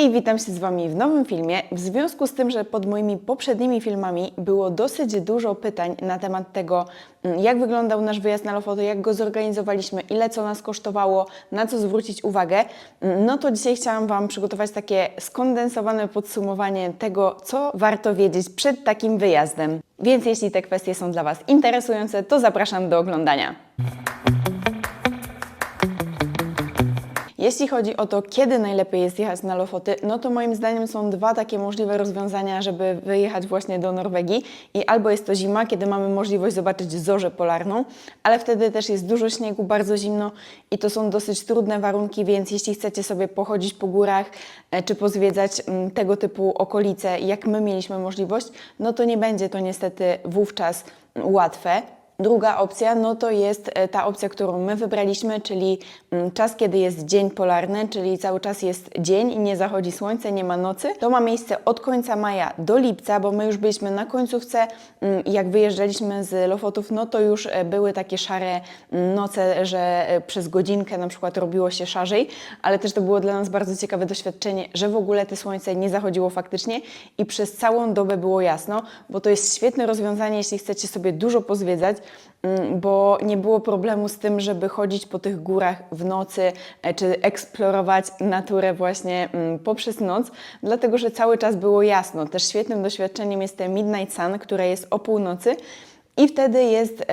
Hej, witam się z Wami w nowym filmie. W związku z tym, że pod moimi poprzednimi filmami było dosyć dużo pytań na temat tego, mm, jak wyglądał nasz wyjazd na Lofoty, jak go zorganizowaliśmy, ile co nas kosztowało, na co zwrócić uwagę, mm, no to dzisiaj chciałam Wam przygotować takie skondensowane podsumowanie tego, co warto wiedzieć przed takim wyjazdem. Więc jeśli te kwestie są dla Was interesujące, to zapraszam do oglądania. Jeśli chodzi o to, kiedy najlepiej jest jechać na Lofoty, no to moim zdaniem są dwa takie możliwe rozwiązania, żeby wyjechać właśnie do Norwegii. I albo jest to zima, kiedy mamy możliwość zobaczyć zorzę polarną, ale wtedy też jest dużo śniegu, bardzo zimno i to są dosyć trudne warunki, więc jeśli chcecie sobie pochodzić po górach e, czy pozwiedzać mm, tego typu okolice, jak my mieliśmy możliwość, no to nie będzie to niestety wówczas łatwe. Druga opcja, no to jest e, ta opcja, którą my wybraliśmy, czyli mm, czas, kiedy jest dzień polarny, czyli cały czas jest dzień i nie zachodzi słońce, nie ma nocy. To ma miejsce od końca maja do lipca, bo my już byliśmy na końcówce mm, jak wyjeżdżaliśmy z Lofotów, no to już e, były takie szare mm, noce, że e, przez godzinkę na przykład robiło się szarzej, ale też to było dla nas bardzo ciekawe doświadczenie, że w ogóle te słońce nie zachodziło faktycznie i przez całą dobę było jasno, bo to jest świetne rozwiązanie, jeśli chcecie sobie dużo pozwiedzać, bo nie było problemu z tym, żeby chodzić po tych górach w nocy, e, czy eksplorować naturę właśnie mm, poprzez noc, dlatego że cały czas było jasno. Też świetnym doświadczeniem jest te Midnight Sun, które jest o północy. I wtedy jest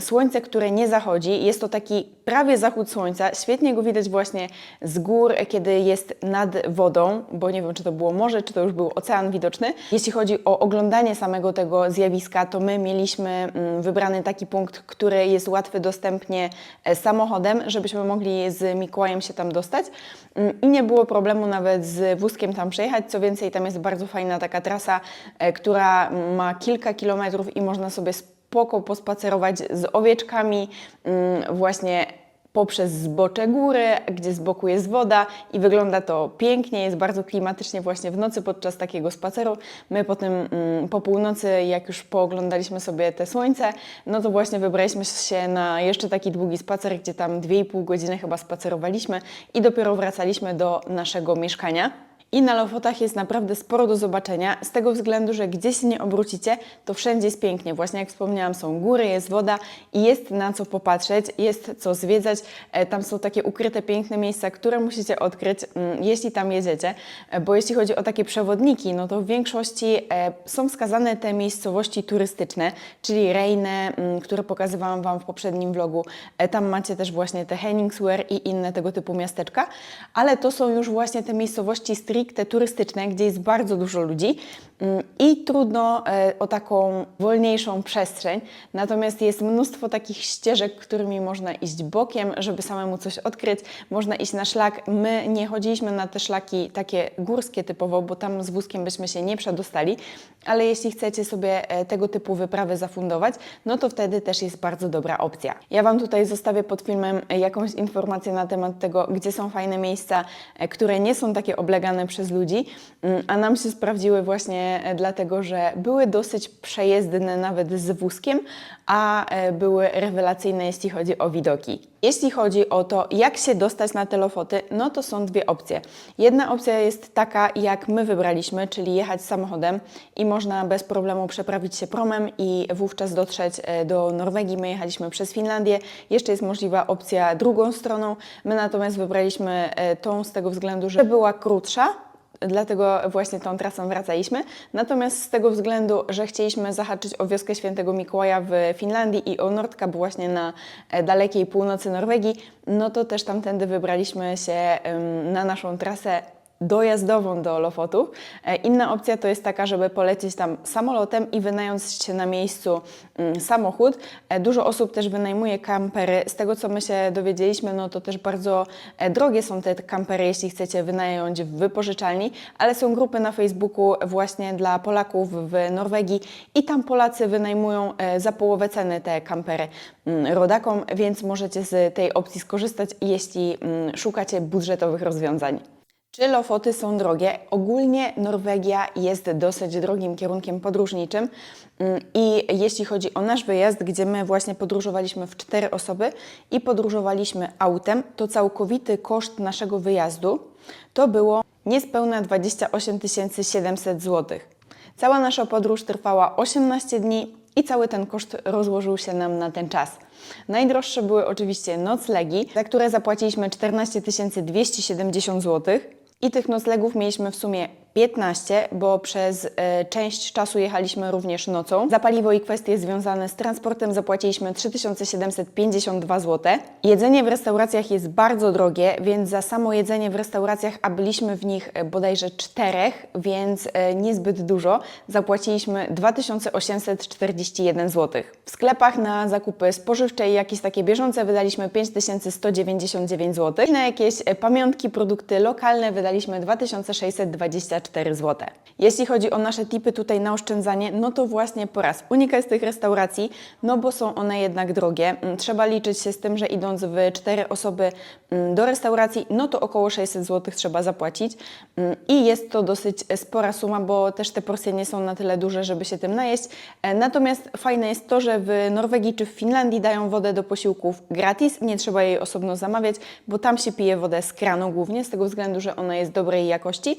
słońce, które nie zachodzi. Jest to taki prawie zachód słońca. Świetnie go widać właśnie z gór, kiedy jest nad wodą, bo nie wiem, czy to było morze, czy to już był ocean widoczny. Jeśli chodzi o oglądanie samego tego zjawiska, to my mieliśmy mm, wybrany taki punkt, który jest łatwy dostępnie e, samochodem, żebyśmy mogli z Mikołajem się tam dostać. Mm, I nie było problemu nawet z wózkiem tam przejechać. Co więcej, tam jest bardzo fajna taka trasa, e, która ma kilka kilometrów i można sobie spoko pospacerować z owieczkami, mm, właśnie poprzez zbocze góry, gdzie z boku jest woda i wygląda to pięknie, jest bardzo klimatycznie właśnie w nocy podczas takiego spaceru. My potem mm, po północy, jak już pooglądaliśmy sobie te słońce, no to właśnie wybraliśmy się na jeszcze taki długi spacer, gdzie tam 2,5 godziny chyba spacerowaliśmy i dopiero wracaliśmy do naszego mieszkania. I na Lofotach jest naprawdę sporo do zobaczenia, z tego względu, że gdzie się nie obrócicie, to wszędzie jest pięknie. Właśnie jak wspomniałam, są góry, jest woda i jest na co popatrzeć, jest co zwiedzać. E, Tam są takie ukryte, piękne miejsca, które musicie odkryć, mm, jeśli tam jedziecie. E, Bo jeśli chodzi o takie przewodniki, no to w większości e, są wskazane te miejscowości turystyczne, czyli Rejne, mm, które pokazywałam Wam w poprzednim vlogu. Tam macie też właśnie te Henningswehr i inne tego typu miasteczka, ale to są już właśnie te miejscowości stricte turystyczne, gdzie jest bardzo dużo ludzi mm, i trudno e, o taką wolniejszą przestrzeń. Natomiast jest mnóstwo takich ścieżek, którymi można iść bokiem, żeby samemu coś odkryć. Można iść na szlak. My nie chodziliśmy na te szlaki takie górskie typowo, bo tam z wózkiem byśmy się nie przedostali, ale jeśli chcecie sobie e, tego typu wyprawy zafundować, no to wtedy też jest bardzo dobra opcja. Ja Wam tutaj zostawię pod filmem e, jakąś informację na temat tego, gdzie są fajne miejsca, e, które nie są takie oblegane przez ludzi, mm, a nam się sprawdziły właśnie dlatego, że były dosyć przejezdne nawet z wózkiem, a były rewelacyjne, jeśli chodzi o widoki. Jeśli chodzi o to, jak się dostać na te Lofoty, no to są dwie opcje. Jedna opcja jest taka, jak my wybraliśmy, czyli jechać samochodem i można bez problemu przeprawić się promem i wówczas dotrzeć e, do Norwegii. My jechaliśmy przez Finlandię. Jeszcze jest możliwa opcja drugą stroną. My natomiast wybraliśmy e, tą z tego względu, że była krótsza, Dlatego właśnie tą trasą wracaliśmy. Natomiast z tego względu, że chcieliśmy zahaczyć o wioskę Świętego Mikołaja w Finlandii i o Nordkap właśnie na e, dalekiej północy Norwegii, no to też tamtędy wybraliśmy się na naszą trasę dojazdową do Lofotów. E, Inna opcja to jest taka, żeby polecieć tam samolotem i wynająć się na miejscu mm, samochód. E, Dużo osób też wynajmuje kampery. Z tego, co my się dowiedzieliśmy, no to też bardzo e, drogie są te kampery, jeśli chcecie wynająć w wypożyczalni, ale są grupy na Facebooku właśnie dla Polaków w Norwegii i tam Polacy wynajmują za połowę ceny te kampery mm, rodakom, więc możecie z tej opcji skorzystać, jeśli mm, szukacie budżetowych rozwiązań. Czy Lofoty są drogie? Ogólnie Norwegia jest dosyć drogim kierunkiem podróżniczym Mm, i jeśli chodzi o nasz wyjazd, gdzie my właśnie podróżowaliśmy w cztery osoby i podróżowaliśmy autem, to całkowity koszt naszego wyjazdu to było niespełna 28 700 zł. Cała nasza podróż trwała 18 dni i cały ten koszt rozłożył się nam na ten czas. Najdroższe były oczywiście noclegi, za które zapłaciliśmy 14 270 zł. I tych noclegów mieliśmy w sumie 15, bo przez e, część czasu jechaliśmy również nocą. Za paliwo i kwestie związane z transportem zapłaciliśmy 3752 zł. Jedzenie w restauracjach jest bardzo drogie, więc za samo jedzenie w restauracjach, a byliśmy w nich e, bodajże czterech, więc e, niezbyt dużo, zapłaciliśmy 2841 zł. W sklepach na zakupy spożywcze i jakieś takie bieżące wydaliśmy 5199 zł. I na jakieś pamiątki, produkty lokalne wydaliśmy 2624 zł. Jeśli chodzi o nasze tipy tutaj na oszczędzanie, no to właśnie po raz unikaj z tych restauracji, no bo są one jednak drogie. Mm, Trzeba liczyć się z tym, że idąc w cztery osoby mm, do restauracji, no to około 600 zł trzeba zapłacić Mm, i jest to dosyć spora suma, bo też te porcje nie są na tyle duże, żeby się tym najeść. E, Natomiast fajne jest to, że w Norwegii czy w Finlandii dają wodę do posiłków gratis, nie trzeba jej osobno zamawiać, bo tam się pije wodę z kranu głównie, z tego względu, że ona jest dobrej jakości.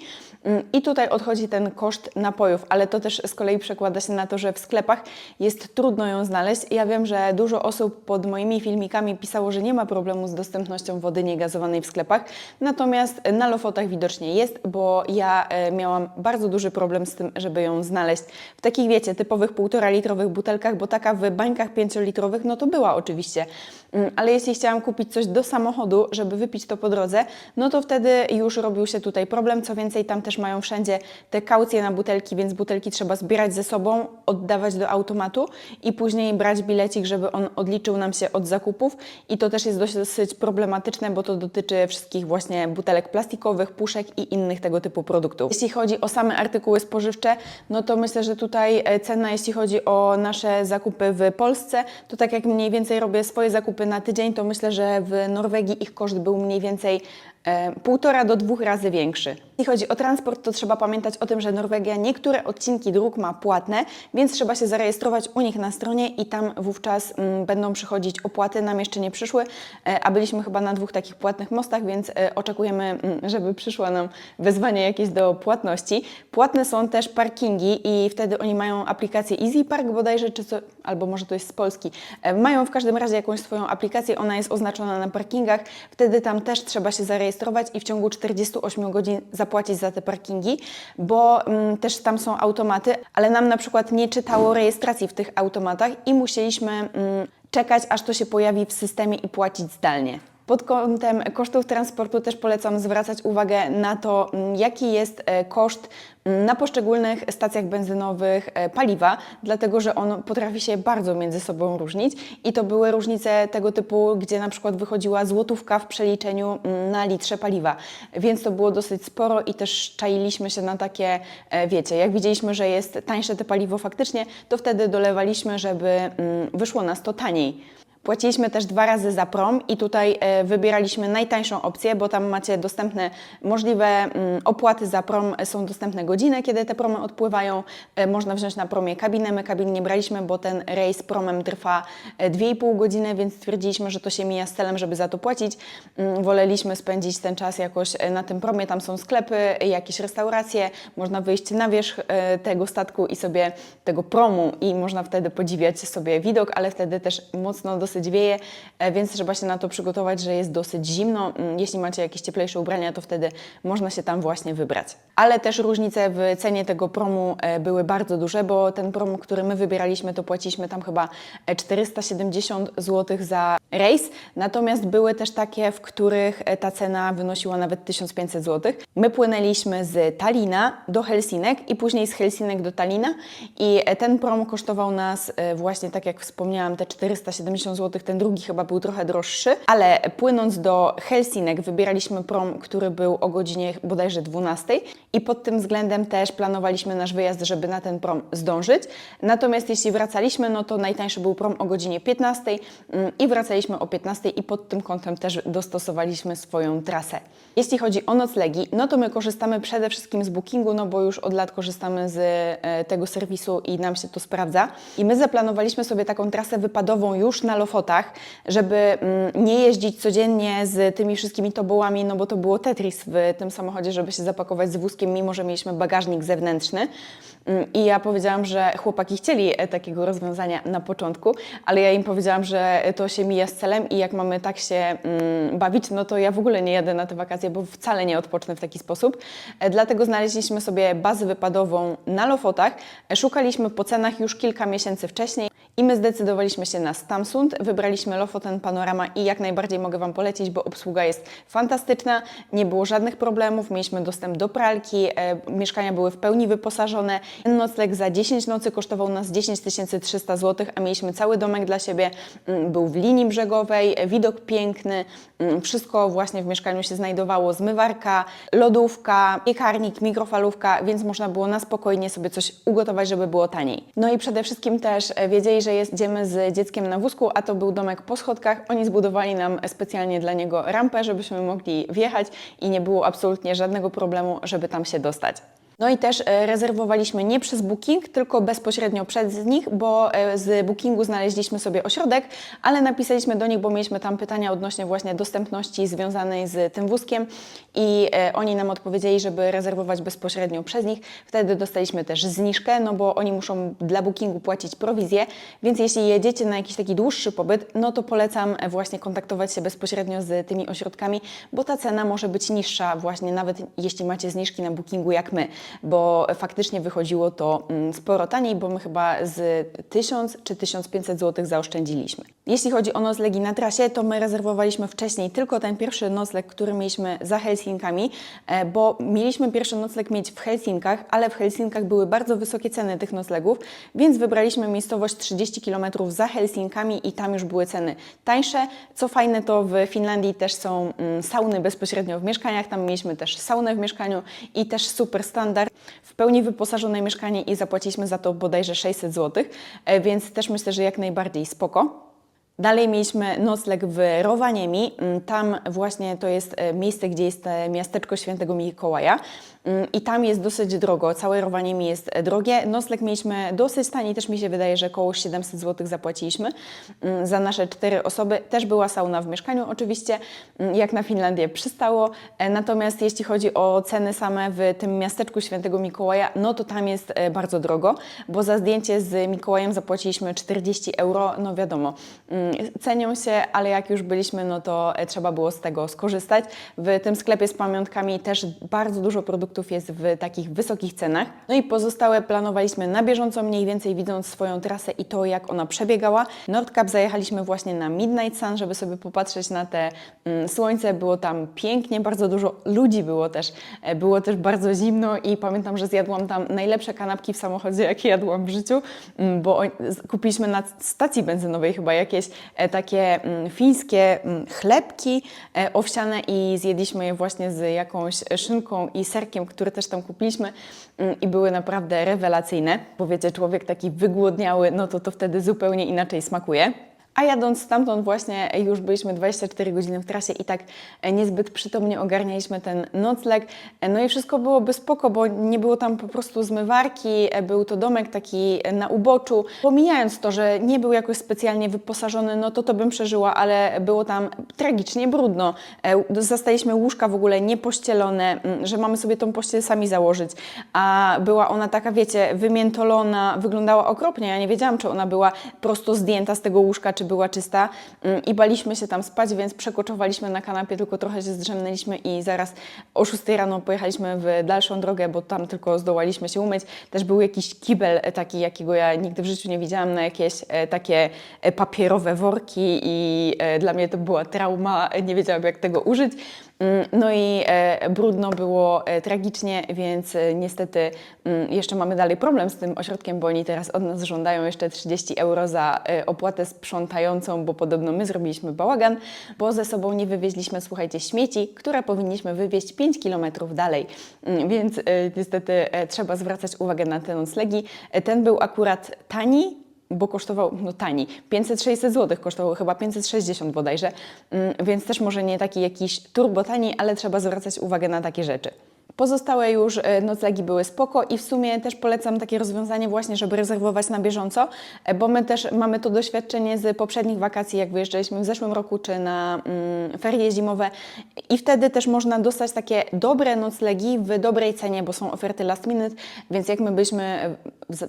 I tutaj odchodzi ten koszt napojów, ale to też z kolei przekłada się na to, że w sklepach jest trudno ją znaleźć. Ja wiem, że dużo osób pod moimi filmikami pisało, że nie ma problemu z dostępnością wody niegazowanej w sklepach, natomiast na Lofotach widocznie jest, bo ja e, miałam bardzo duży problem z tym, żeby ją znaleźć. W takich, wiecie, typowych 1,5 litrowych butelkach, bo taka w bańkach 5-litrowych, no to była oczywiście. Mm, Ale jeśli chciałam kupić coś do samochodu, żeby wypić to po drodze, no to wtedy już robił się tutaj problem. Co więcej, tam też mają wszędzie te kaucje na butelki, więc butelki trzeba zbierać ze sobą, oddawać do automatu i później brać bilecik, żeby on odliczył nam się od zakupów. I to też jest dosyć problematyczne, bo to dotyczy wszystkich właśnie butelek plastikowych, puszek i innych tego typu produktów. Jeśli chodzi o same artykuły spożywcze, no to myślę, że tutaj e, cena, jeśli chodzi o nasze zakupy w Polsce, to tak jak mniej więcej robię swoje zakupy na tydzień, to myślę, że w Norwegii ich koszt był mniej więcej e, półtora do dwóch razy większy. Jeśli chodzi o transport, to trzeba pamiętać o tym, że Norwegia niektóre odcinki dróg ma płatne, więc trzeba się zarejestrować u nich na stronie i tam wówczas mm, będą przychodzić opłaty. Nam jeszcze nie przyszły, e, a byliśmy chyba na dwóch takich płatnych mostach, więc e, oczekujemy, mm, żeby przyszło nam wezwanie jakieś do płatności. Płatne są też parkingi i wtedy oni mają aplikację Easy Park bodajże, czy co, albo może to jest z Polski. E, Mają w każdym razie jakąś swoją aplikację, ona jest oznaczona na parkingach, wtedy tam też trzeba się zarejestrować i w ciągu 48 godzin zapłacić za te parkingi, bo mm, też tam są automaty, ale nam na przykład nie czytało rejestracji w tych automatach i musieliśmy mm, czekać, aż to się pojawi w systemie i płacić zdalnie. Pod kątem kosztów transportu też polecam zwracać uwagę na to, mm, jaki jest e, koszt mm, na poszczególnych stacjach benzynowych e, paliwa, dlatego że on potrafi się bardzo między sobą różnić i to były różnice tego typu, gdzie na przykład wychodziła złotówka w przeliczeniu mm, na litrze paliwa, więc to było dosyć sporo i też czailiśmy się na takie, e, wiecie, jak widzieliśmy, że jest tańsze te paliwo faktycznie, to wtedy dolewaliśmy, żeby wyszło nas to taniej. Płaciliśmy też dwa razy za prom i tutaj e, wybieraliśmy najtańszą opcję, bo tam macie dostępne możliwe mm, opłaty za prom, są dostępne godziny, kiedy te promy odpływają. E, można wziąć na promie kabinę. My kabin nie braliśmy, bo ten rejs promem trwa e, 2,5 godziny, więc stwierdziliśmy, że to się mija z celem, żeby za to płacić. Mm, Woleliśmy spędzić ten czas jakoś e, na tym promie. Tam są sklepy, jakieś restauracje, można wyjść na wierzch e, tego statku i sobie tego promu i można wtedy podziwiać sobie widok, ale wtedy też mocno dosyć wieje, e, więc trzeba się na to przygotować, że jest dosyć zimno. Mm, Jeśli macie jakieś cieplejsze ubrania, to wtedy można się tam właśnie wybrać. Ale też różnice w cenie tego promu e, były bardzo duże, bo ten prom, który my wybieraliśmy, to płaciliśmy tam chyba e, 470 zł za rejs, natomiast były też takie, w których e, ta cena wynosiła nawet 1500 zł. My płynęliśmy z Talina do Helsinek i później z Helsinek do Talina i e, ten prom kosztował nas e, właśnie, tak jak wspomniałam, te 470 zł, ten drugi chyba był trochę droższy, ale płynąc do Helsinek wybieraliśmy prom, który był o godzinie bodajże 12 i pod tym względem też planowaliśmy nasz wyjazd, żeby na ten prom zdążyć. Natomiast jeśli wracaliśmy, no to najtańszy był prom o godzinie 15 mm, i wracaliśmy o 15 i pod tym kątem też dostosowaliśmy swoją trasę. Jeśli chodzi o noclegi, no to my korzystamy przede wszystkim z Bookingu, no bo już od lat korzystamy z e, tego serwisu i nam się to sprawdza. I my zaplanowaliśmy sobie taką trasę wypadową już na Lofotach, żeby mm, nie jeździć codziennie z tymi wszystkimi tobołami, no bo to było Tetris w tym samochodzie, żeby się zapakować z wózkiem, mimo że mieliśmy bagażnik zewnętrzny. Mm, I ja powiedziałam, że chłopaki chcieli e, takiego rozwiązania na początku, ale ja im powiedziałam, że to się mija z celem i jak mamy tak się mm, bawić, no to ja w ogóle nie jadę na te wakacje, bo wcale nie odpocznę w taki sposób. E, Dlatego znaleźliśmy sobie bazę wypadową na Lofotach. E, Szukaliśmy po cenach już kilka miesięcy wcześniej i my zdecydowaliśmy się na Stamsund. Wybraliśmy Lofoten Panorama i jak najbardziej mogę Wam polecić, bo obsługa jest fantastyczna, nie było żadnych problemów, mieliśmy dostęp do pralki, mieszkania były w pełni wyposażone. Nocleg za 10 nocy kosztował nas 10 300 zł, a mieliśmy cały domek dla siebie. Mm, Był w linii brzegowej, widok piękny, mm, wszystko właśnie w mieszkaniu się znajdowało, zmywarka, lodówka, piekarnik, mikrofalówka, więc można było na spokojnie sobie coś ugotować, żeby było taniej. No i przede wszystkim też wiedzieli, że jedziemy z dzieckiem na wózku, a to był domek po schodkach. Oni zbudowali nam specjalnie dla niego rampę, żebyśmy mogli wjechać i nie było absolutnie żadnego problemu, żeby tam się dostać. No i też e, rezerwowaliśmy nie przez Booking, tylko bezpośrednio przez nich, bo e, z Bookingu znaleźliśmy sobie ośrodek, ale napisaliśmy do nich, bo mieliśmy tam pytania odnośnie właśnie dostępności związanej z tym wózkiem i e, oni nam odpowiedzieli, żeby rezerwować bezpośrednio przez nich. Wtedy dostaliśmy też zniżkę, no bo oni muszą dla Bookingu płacić prowizję, więc jeśli jedziecie na jakiś taki dłuższy pobyt, no to polecam właśnie kontaktować się bezpośrednio z tymi ośrodkami, bo ta cena może być niższa właśnie nawet jeśli macie zniżki na Bookingu jak my, bo faktycznie wychodziło to mm, sporo taniej, bo my chyba z 1000 czy 1500 zł zaoszczędziliśmy. Jeśli chodzi o noclegi na trasie, to my rezerwowaliśmy wcześniej tylko ten pierwszy nocleg, który mieliśmy za Helsinkami, e, bo mieliśmy pierwszy nocleg mieć w Helsinkach, ale w Helsinkach były bardzo wysokie ceny tych noclegów, więc wybraliśmy miejscowość 30 km za Helsinkami i tam już były ceny tańsze. Co fajne, to w Finlandii też są mm, sauny bezpośrednio w mieszkaniach, tam mieliśmy też saunę w mieszkaniu i też super standard, w pełni wyposażone mieszkanie i zapłaciliśmy za to bodajże 600 zł, e, więc też myślę, że jak najbardziej spoko. Dalej mieliśmy nocleg w Rowaniemi. Mm, Tam właśnie to jest e, miejsce, gdzie jest e, miasteczko Świętego Mikołaja. Mm, I tam jest dosyć drogo. Całe Rowaniemi jest e, drogie. Nocleg mieliśmy dosyć tani, też mi się wydaje, że około 700 zł zapłaciliśmy mm, za nasze cztery osoby. Też była sauna w mieszkaniu oczywiście, jak na Finlandię przystało. Natomiast jeśli chodzi o ceny same w tym miasteczku Świętego Mikołaja, no to tam jest bardzo drogo, bo za zdjęcie z Mikołajem zapłaciliśmy 40 euro. No wiadomo, cenią się, ale jak już byliśmy, no to e, trzeba było z tego skorzystać. W tym sklepie z pamiątkami też bardzo dużo produktów jest w takich wysokich cenach. No i pozostałe planowaliśmy na bieżąco, mniej więcej widząc swoją trasę i to, jak ona przebiegała. Nordkap zajechaliśmy właśnie na Midnight Sun, żeby sobie popatrzeć na te mm, słońce. Było tam pięknie, bardzo dużo ludzi było też. E, Było też bardzo zimno i pamiętam, że zjadłam tam najlepsze kanapki w samochodzie, jakie jadłam w życiu, mm, bo kupiliśmy na stacji benzynowej chyba jakieś takie mm, fińskie mm, chlebki e, owsiane i zjedliśmy je właśnie z jakąś szynką i serkiem, który też tam kupiliśmy mm, i były naprawdę rewelacyjne. Bo wiecie, człowiek taki wygłodniały, no to to wtedy zupełnie inaczej smakuje. A jadąc stamtąd właśnie już byliśmy 24 godziny w trasie i tak e, niezbyt przytomnie ogarnialiśmy ten nocleg. E, No i wszystko byłoby spoko, bo nie było tam po prostu zmywarki, e, był to domek taki na uboczu. Pomijając to, że nie był jakoś specjalnie wyposażony, no to to bym przeżyła, ale było tam tragicznie brudno. Zastaliśmy łóżka w ogóle niepościelone, mm, że mamy sobie tą pościel sami założyć, a była ona taka, wiecie, wymiętolona, wyglądała okropnie. Ja nie wiedziałam, czy ona była prosto zdjęta z tego łóżka, czy była czysta Mm, i baliśmy się tam spać, więc przekoczowaliśmy na kanapie, tylko trochę się zdrzemnęliśmy i zaraz o 6 rano pojechaliśmy w dalszą drogę, bo tam tylko zdołaliśmy się umyć. Też był jakiś kibel e, taki, jakiego ja nigdy w życiu nie widziałam, na jakieś e, takie e, papierowe worki i dla mnie to była trauma, nie wiedziałam jak tego użyć. Mm, No i e, brudno było e, tragicznie, więc e, niestety mm, jeszcze mamy dalej problem z tym ośrodkiem, bo oni teraz od nas żądają jeszcze 30 euro za opłatę sprzątającą, bo podobno my zrobiliśmy bałagan, bo ze sobą nie wywieźliśmy, słuchajcie, śmieci, które powinniśmy wywieźć 5 kilometrów dalej. Mm, Więc niestety trzeba zwracać uwagę na te noclegi. Ten był akurat tani, bo kosztował, no tani, 500-600 zł, kosztował chyba 560 bodajże, mm, więc też może nie taki jakiś turbo tani, ale trzeba zwracać uwagę na takie rzeczy. Pozostałe już e, noclegi były spoko i w sumie też polecam takie rozwiązanie właśnie, żeby rezerwować na bieżąco, e, bo my też mamy to doświadczenie z poprzednich wakacji, jak wyjeżdżaliśmy w zeszłym roku, czy na mm, ferie zimowe. I wtedy też można dostać takie dobre noclegi w dobrej cenie, bo są oferty last minute, więc jak my byliśmy e,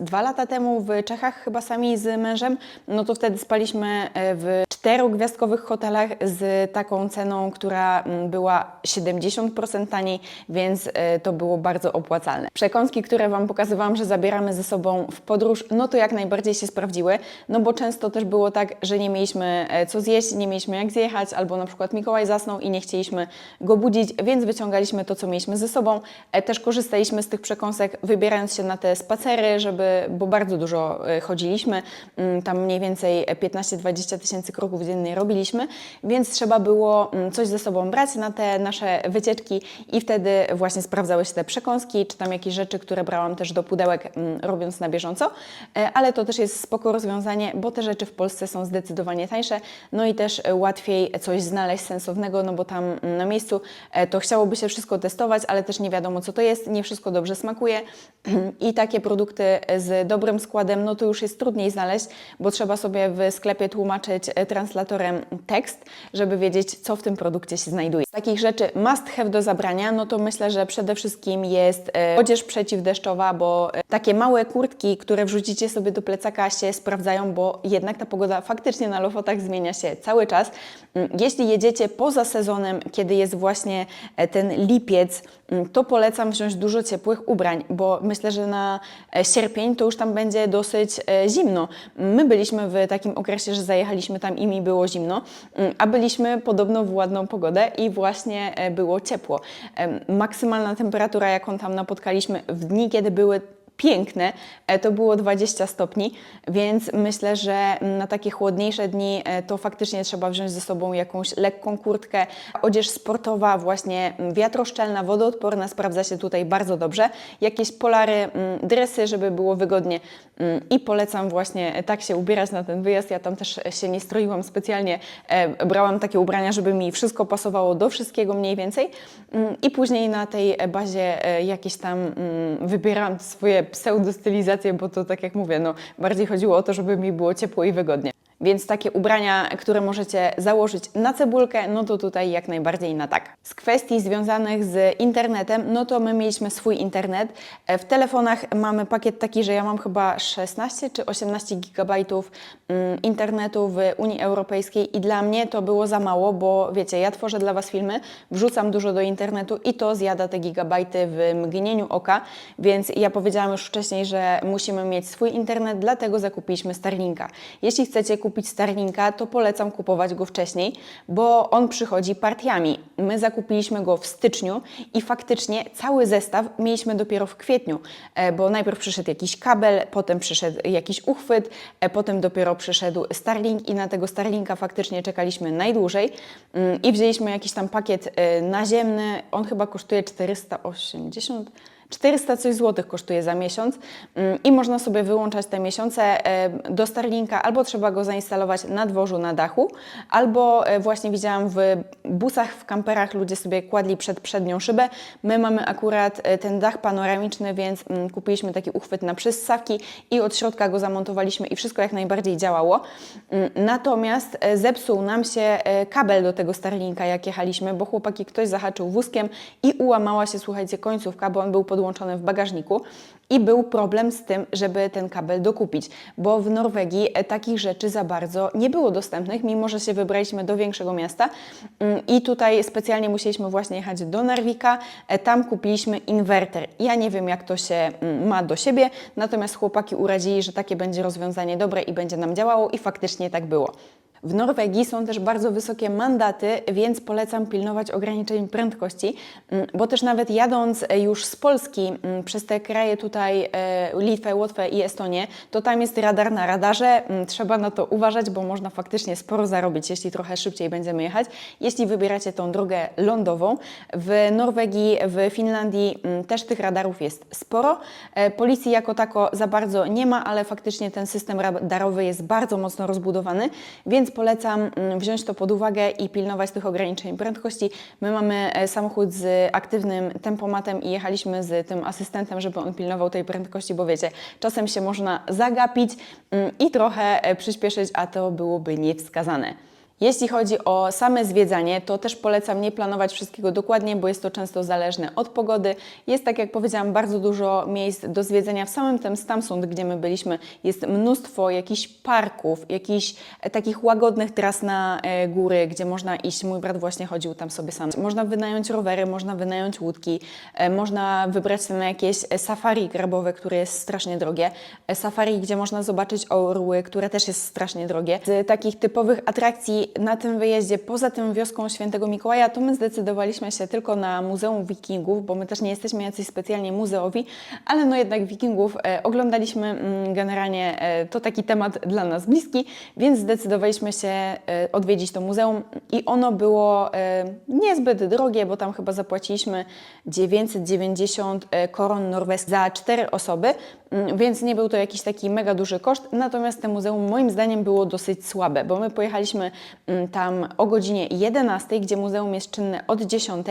dwa lata temu w Czechach chyba sami z mężem, no to wtedy spaliśmy w czterogwiazdkowych hotelach z taką ceną, która mm, była 70% taniej, więc to było bardzo opłacalne. Przekąski, które Wam pokazywałam, że zabieramy ze sobą w podróż, no to jak najbardziej się sprawdziły, no bo często też było tak, że nie mieliśmy e, co zjeść, nie mieliśmy jak zjechać, albo na przykład Mikołaj zasnął i nie chcieliśmy go budzić, więc wyciągaliśmy to, co mieliśmy ze sobą. E, Też korzystaliśmy z tych przekąsek, wybierając się na te spacery, żeby, bo bardzo dużo e, chodziliśmy, Mm, tam mniej więcej 15-20 tysięcy kroków dziennie robiliśmy, więc trzeba było mm, coś ze sobą brać na te nasze wycieczki i wtedy właśnie sprawdzały się te przekąski, czy tam jakieś rzeczy, które brałam też do pudełek, mm, robiąc na bieżąco, E, ale to też jest spoko rozwiązanie, bo te rzeczy w Polsce są zdecydowanie tańsze, no i też e, łatwiej coś znaleźć sensownego, no bo tam mm, na miejscu e, to chciałoby się wszystko testować, ale też nie wiadomo co to jest, nie wszystko dobrze smakuje. I takie produkty z dobrym składem, no to już jest trudniej znaleźć, bo trzeba sobie w sklepie tłumaczyć translatorem tekst, żeby wiedzieć, co w tym produkcie się znajduje. Z takich rzeczy must have do zabrania, no to myślę, że przede wszystkim jest e, odzież przeciwdeszczowa, bo e, takie małe kurtki, które wrzucicie sobie do plecaka się sprawdzają, bo jednak ta pogoda faktycznie na Lofotach zmienia się cały czas. Mm, Jeśli jedziecie poza sezonem, kiedy jest właśnie e, ten lipiec, mm, to polecam wziąć dużo ciepłych ubrań, bo myślę, że na sierpień to już tam będzie dosyć zimno. My byliśmy w takim okresie, że zajechaliśmy tam i mi było zimno, mm, a byliśmy podobno w ładną pogodę i właśnie było ciepło. Em, Maksymalna temperatura, jaką tam napotkaliśmy w dni, kiedy były piękne, e, to było 20 stopni, więc myślę, że na takie chłodniejsze dni e, to faktycznie trzeba wziąć ze sobą jakąś lekką kurtkę. Odzież sportowa, właśnie mm, wiatroszczelna, wodoodporna sprawdza się tutaj bardzo dobrze. Jakieś polary, mm, dresy, żeby było wygodnie Mm, i polecam właśnie tak się ubierać na ten wyjazd. Ja tam też się nie stroiłam specjalnie, e, brałam takie ubrania, żeby mi wszystko pasowało do wszystkiego mniej więcej i później na tej bazie e, jakieś tam wybieram swoje pseudostylizacje, bo to tak jak mówię, no bardziej chodziło o to, żeby mi było ciepło i wygodnie. Więc takie ubrania, które możecie założyć na cebulkę, no to tutaj jak najbardziej na tak. Z kwestii związanych z internetem, no to my mieliśmy swój internet. E, W telefonach mamy pakiet taki, że ja mam chyba 16 czy 18 gigabajtów mm, internetu w Unii Europejskiej i dla mnie to było za mało, bo wiecie, ja tworzę dla Was filmy, wrzucam dużo do internetu i to zjada te gigabajty w mgnieniu oka, więc ja powiedziałam już wcześniej, że musimy mieć swój internet, dlatego zakupiliśmy Starlinka. Jeśli chcecie Starlinka, to polecam kupować go wcześniej, bo on przychodzi partiami. My zakupiliśmy go w styczniu i faktycznie cały zestaw mieliśmy dopiero w kwietniu, e, bo najpierw przyszedł jakiś kabel, potem przyszedł jakiś uchwyt, e, potem dopiero przyszedł Starlink i na tego Starlinka faktycznie czekaliśmy najdłużej Mm, i wzięliśmy jakiś tam pakiet e, naziemny, on chyba kosztuje 480 400 coś złotych kosztuje za miesiąc mm, i można sobie wyłączać te miesiące e, do Starlinka, albo trzeba go zainstalować na dworzu, na dachu, albo e, właśnie widziałam w busach, w kamperach ludzie sobie kładli przed przednią szybę. My mamy akurat e, ten dach panoramiczny, więc mm, kupiliśmy taki uchwyt na przyssawki i od środka go zamontowaliśmy i wszystko jak najbardziej działało. Mm, Natomiast zepsuł nam się kabel do tego Starlinka, jak jechaliśmy, bo chłopaki ktoś zahaczył wózkiem i ułamała się, słuchajcie, końcówka, bo on był podłączony w bagażniku i był problem z tym, żeby ten kabel dokupić, bo w Norwegii e, takich rzeczy za bardzo nie było dostępnych, mimo że się wybraliśmy do większego miasta Mm, i tutaj specjalnie musieliśmy właśnie jechać do Narvika, E, tam kupiliśmy inwerter. Ja nie wiem, jak to się mm, ma do siebie, natomiast chłopaki uradzili, że takie będzie rozwiązanie dobre i będzie nam działało i faktycznie tak było. W Norwegii są też bardzo wysokie mandaty, więc polecam pilnować ograniczeń prędkości, mm, bo też nawet jadąc e, już z Polski mm, przez te kraje tutaj, e, Litwę, Łotwę i Estonię, to tam jest radar na radarze. mm, Trzeba na to uważać, bo można faktycznie sporo zarobić, jeśli trochę szybciej będziemy jechać. Jeśli wybieracie tą drogę lądową, w Norwegii, w Finlandii też tych radarów jest sporo. E, Policji jako tako za bardzo nie ma, ale faktycznie ten system radarowy jest bardzo mocno rozbudowany, więc więc polecam mm, wziąć to pod uwagę i pilnować tych ograniczeń prędkości. My mamy e, samochód z aktywnym tempomatem i jechaliśmy z tym asystentem, żeby on pilnował tej prędkości, bo wiecie, czasem się można zagapić mm, i trochę e, przyspieszyć, a to byłoby niewskazane. Jeśli chodzi o same zwiedzanie, to też polecam nie planować wszystkiego dokładnie, bo jest to często zależne od pogody. Jest, tak jak powiedziałam, bardzo dużo miejsc do zwiedzenia. W samym tym Stamsund, gdzie my byliśmy, jest mnóstwo jakichś parków, jakichś e, takich łagodnych tras na e, góry, gdzie można iść. Mój brat właśnie chodził tam sobie sam. Można wynająć rowery, można wynająć łódki, e, można wybrać się na jakieś safari grabowe, które jest strasznie drogie. Safari, gdzie można zobaczyć orły, które też jest strasznie drogie. Z takich typowych atrakcji na tym wyjeździe, poza tym wioską Świętego Mikołaja, to my zdecydowaliśmy się tylko na Muzeum Wikingów, bo my też nie jesteśmy jacyś specjalnie muzeowi, ale no jednak Wikingów e, oglądaliśmy mm, generalnie, e, to taki temat dla nas bliski, więc zdecydowaliśmy się e, odwiedzić to muzeum i ono było niezbyt drogie, bo tam chyba zapłaciliśmy 990 e, koron norweskich za cztery osoby, więc nie był to jakiś taki mega duży koszt, natomiast to muzeum moim zdaniem było dosyć słabe, bo my pojechaliśmy mm, tam o godzinie 11, gdzie muzeum jest czynne od 10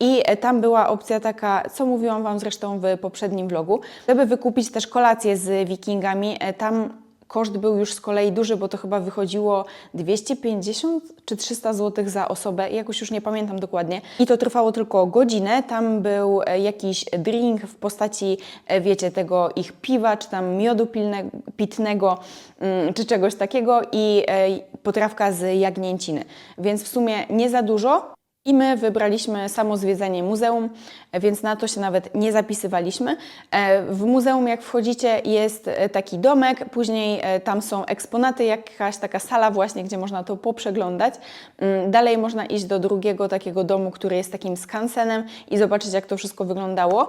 i e, tam była opcja taka, co mówiłam Wam zresztą w poprzednim vlogu, żeby wykupić też kolację z wikingami, e, tam Koszt był już z kolei duży, bo to chyba wychodziło 250 czy 300 zł za osobę, jakoś już nie pamiętam dokładnie. I to trwało tylko godzinę. Tam był e, jakiś drink w postaci, e, wiecie, tego ich piwa, czy tam miodu pilne, pitnego, mm, czy czegoś takiego i e, potrawka z jagnięciny. Więc w sumie nie za dużo. I my wybraliśmy samo zwiedzanie muzeum, więc na to się nawet nie zapisywaliśmy. E, W muzeum, jak wchodzicie, jest e, taki domek, później e, tam są eksponaty, jakaś taka sala właśnie, gdzie można to poprzeglądać. Mm, Dalej można iść do drugiego takiego domu, który jest takim skansenem i zobaczyć, jak to wszystko wyglądało.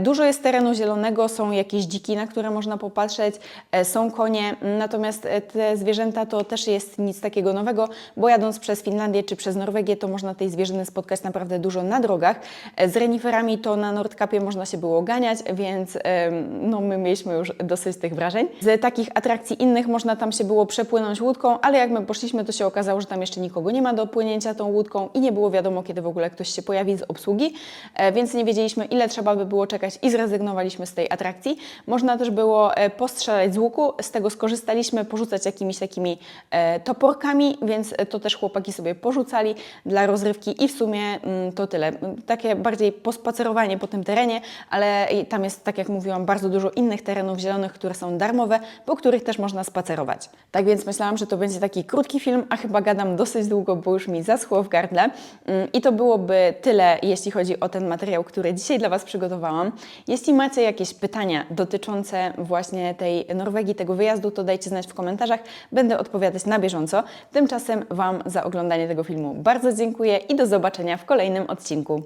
Dużo jest terenu zielonego, są jakieś dziki, na które można popatrzeć, są konie, natomiast e, te zwierzęta to też jest nic takiego nowego, bo jadąc przez Finlandię czy przez Norwegię, to można tej spotkać naprawdę dużo na drogach. E, Z reniferami to na Nordkapie można się było ganiać, więc no, my mieliśmy już dosyć tych wrażeń. Z takich atrakcji innych można tam się było przepłynąć łódką, ale jak my poszliśmy, to się okazało, że tam jeszcze nikogo nie ma do płynięcia tą łódką i nie było wiadomo, kiedy w ogóle ktoś się pojawi z obsługi, e, więc nie wiedzieliśmy, ile trzeba by było czekać i zrezygnowaliśmy z tej atrakcji. Można też było e, postrzelać z łuku, z tego skorzystaliśmy, porzucać jakimiś takimi toporkami, więc to też chłopaki sobie porzucali dla rozrywki i w sumie mm, to tyle. Takie bardziej pospacerowanie po tym terenie, ale tam jest, tak jak mówiłam, bardzo dużo innych terenów zielonych, które są darmowe, po których też można spacerować. Tak więc myślałam, że to będzie taki krótki film, a chyba gadam dosyć długo, bo już mi zaschło w gardle. Mm, I to byłoby tyle, jeśli chodzi o ten materiał, który dzisiaj dla Was przygotowałam. Jeśli macie jakieś pytania dotyczące właśnie tej Norwegii, tego wyjazdu, to dajcie znać w komentarzach. Będę odpowiadać na bieżąco. Tymczasem Wam za oglądanie tego filmu bardzo dziękuję i do zobaczenia w kolejnym odcinku.